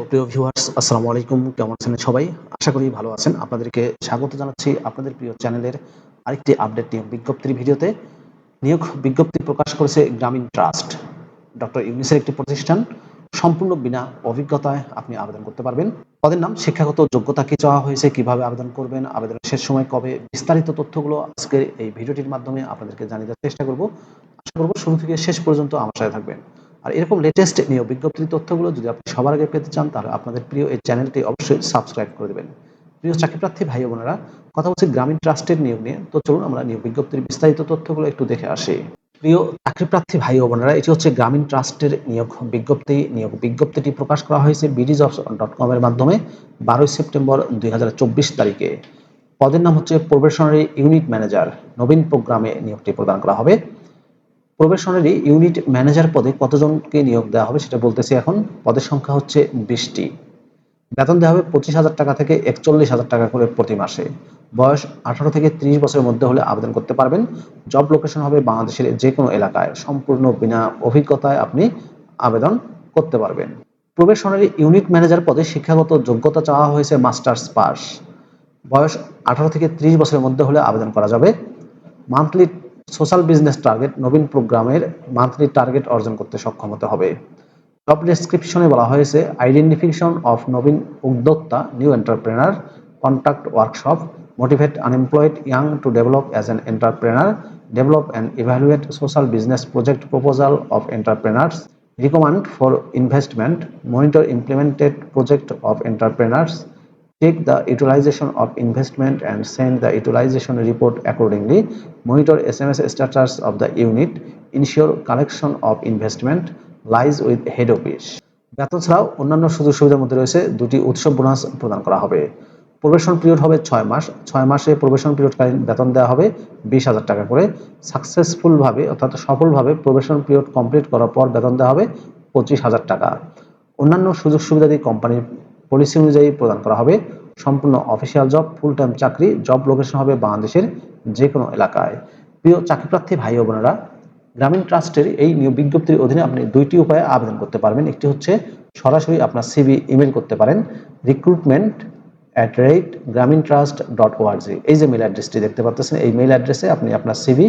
Hello, প্রিয় viewers আসসালামু আলাইকুম। কেমন আছেন সবাই? আশা করি ভালো আছেন। আপনাদেরকে স্বাগত জানাচ্ছি আপনাদের প্রিয় চ্যানেলের আরেকটি আপডেট নিয়োগ বিজ্ঞপ্তির ভিডিওতে। নিয়োগ বিজ্ঞপ্তি প্রকাশ করেছে গ্রামীণ ট্রাস্ট। ডক্টর ইউনিসের একটি প্রতিষ্ঠান সম্পূর্ণ বিনা অভিজ্ঞতায় আপনি আবেদন করতে পারবেন। পদের নাম, শিক্ষাগত যোগ্যতা কি চাওয়া হয়েছে, কীভাবে আবেদন করবেন, আবেদনের শেষ সময় কবে, বিস্তারিত তথ্যগুলো আজকের এই ভিডিওটির মাধ্যমে আপনাদেরকে জানিয়ে দেওয়ার চেষ্টা করব। আশা করব শুরু থেকে শেষ পর্যন্ত আমার সাথে থাকবেন। আর এরকম লেটেস্ট নিয়োগ বিজ্ঞপ্তির তথ্যগুলো যদি আপনি সবার আগে পেতে চান, তাহলে আপনাদের প্রিয় এই চ্যানেলটি অবশ্যই সাবস্ক্রাইব করে দেবেন। প্রিয় চাকরিপ্রার্থী ভাই বোনেরা, কথা বলছি গ্রামীণ ট্রাস্টের নিয়োগ নিয়ে। তো চলুন আমরা নিয়োগ বিজ্ঞপ্তির বিস্তারিত তথ্যগুলো একটু দেখে আসি। প্রিয় চাকরিপ্রার্থী ভাই বোনেরা, এটি হচ্ছে গ্রামীণ ট্রাস্টের নিয়োগ বিজ্ঞপ্তি। নিয়োগ বিজ্ঞপ্তিটি প্রকাশ করা হয়েছে বিডি জবস ডট কম এর মাধ্যমে বারোই সেপ্টেম্বর দুই হাজার চব্বিশ তারিখে। পদের নাম হচ্ছে প্রবেশনারি ইউনিট ম্যানেজার। নবীন প্রোগ্রামে নিয়োগটি প্রদান করা হবে। প্রবেশনারি ইউনিট ম্যানেজার পদে কতজনকে নিয়োগ দেওয়া হবে সেটা বলতেছি এখন। পদের সংখ্যা হচ্ছে বিশটি। বেতন দেওয়া হবে পঁচিশ হাজার টাকা থেকে একচল্লিশ হাজার টাকা করে প্রতি মাসে। বয়স আঠারো থেকে ত্রিশ বছরের মধ্যে হলে আবেদন করতে পারবেন। জব লোকেশন হবে বাংলাদেশের যে কোনো এলাকায়। সম্পূর্ণ বিনা অভিজ্ঞতায় আপনি আবেদন করতে পারবেন। প্রবেশনারি ইউনিট ম্যানেজার পদে শিক্ষাগত যোগ্যতা চাওয়া হয়েছে মাস্টার্স পাস বয়স আঠারো থেকে ত্রিশ বছরের মধ্যে হলে আবেদন করা যাবে। মান্থলি সোশ্যাল বিজনেস টার্গেট নবীন প্রোগ্রামের মান্থলি টার্গেট অর্জন করতে সক্ষম হতে হবে। জব ডেসক্রিপশনে বলা হয়েছে আইডেন্টিফিকেশন অফ নবীন উদ্যোক্তা new entrepreneur contact workshop motivate unemployed young to develop as an entrepreneur develop and evaluate social business project proposal of entrepreneurs recommend for investment monitor implemented project of entrepreneurs, check the utilization of investment and send the utilization report accordingly, monitor SMS status of the unit, ensure collection of investment lies with head office. বেতন ছাড়াও অন্যান্য সুযোগ সুবিধার মধ্যে রয়েছে দুটি উৎসব bonus প্রদান করা হবে। প্রবেশন পিরিয়ড হবে ছয় মাস। ছয় মাসে প্রবেশন পিরিয়ডকালীন বেতন দেওয়া হবে বিশ হাজার টাকা করে। সাকসেসফুলভাবে অর্থাৎ সফলভাবে প্রবেশন পিরিয়ড কমপ্লিট করার পর বেতন দেওয়া হবে পঁচিশ হাজার টাকা। অন্যান্য সুযোগ সুবিধাদি কোম্পানির পলিসি অনুযায়ী প্রদান করা হবে। সম্পূর্ণ অফিসিয়াল জব ফুল টাইম চাকরি জব লোকেশন হবে বাংলাদেশের যে কোনো এলাকায়। প্রিয় চাকরিপ্রার্থী ভাই ও বোনেরা, গ্রামীণ ট্রাস্টের এই নিয়োগ বিজ্ঞপ্তির অধীনে আপনি দুইটি উপায়ে আবেদন করতে পারবেন। একটি হচ্ছে, সরাসরি আপনার সিভি ইমেল করতে পারেন recruitment at rate Grameen trust dot ORG এই যে মেল অ্যাড্রেসটি দেখতে পাচ্ছেন এই মেল অ্যাড্রেসে আপনি আপনার সিভি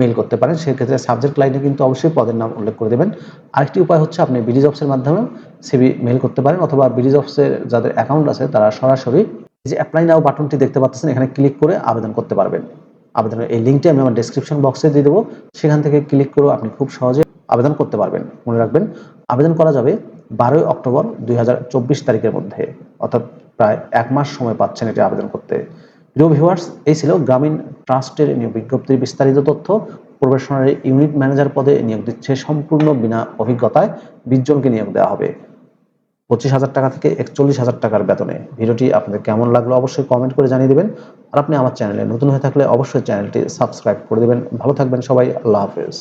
মেল করতে পারেন, সেক্ষেত্রে সাবজেক্ট লাইনে কিন্তু অবশ্যই পদের নাম উল্লেখ করে দেবেন। আরেকটি উপায় হচ্ছে আপনি বিডি জবসের মাধ্যমে সিভি মেল করতে পারেন, অথবা বিডি জবসের যাদের অ্যাকাউন্ট আছে, তারা সরাসরি যে অ্যাপ্লাই নাও বাটনটি দেখতে পাচ্ছেন, এখানে ক্লিক করে আবেদন করতে পারবেন। আবেদনের এই লিঙ্কটি আমি আমার ডেসক্রিপশন বক্সে দিয়ে দেবো। সেখান থেকে ক্লিক করে আপনি খুব সহজে আবেদন করতে পারবেন। মনে রাখবেন, আবেদন করা যাবে বারোই অক্টোবর দুই হাজার চব্বিশ তারিখের মধ্যে, অর্থাৎ প্রায় এক মাস সময় পাচ্ছেন এটি আবেদন করতে। প্রিয় ভিউয়ার্স এই ছিল গ্রামীণ ট্রাস্টের নিয়োগ বিজ্ঞপ্তির বিস্তারিত তথ্য। প্রবেশনারি ইউনিট ম্যানেজার পদে নিয়োগ দিচ্ছে সম্পূর্ণ বিনা অভিজ্ঞতায় বিশ জনকে নিয়োগ দেওয়া হবে। পঁচিশ হাজার টাকা থেকে একচল্লিশ হাজার টাকার বেতনে। ভিডিওটি আপনাদের কেমন লাগল অবশ্যই কমেন্ট করে জানিয়ে দেবেন। আর আপনি আমার চ্যানেলে নতুন হয়ে থাকলে অবশ্যই চ্যানেলটি সাবস্ক্রাইব করে দেবেন। ভালো থাকবেন সবাই, আল্লাহ হাফেজ।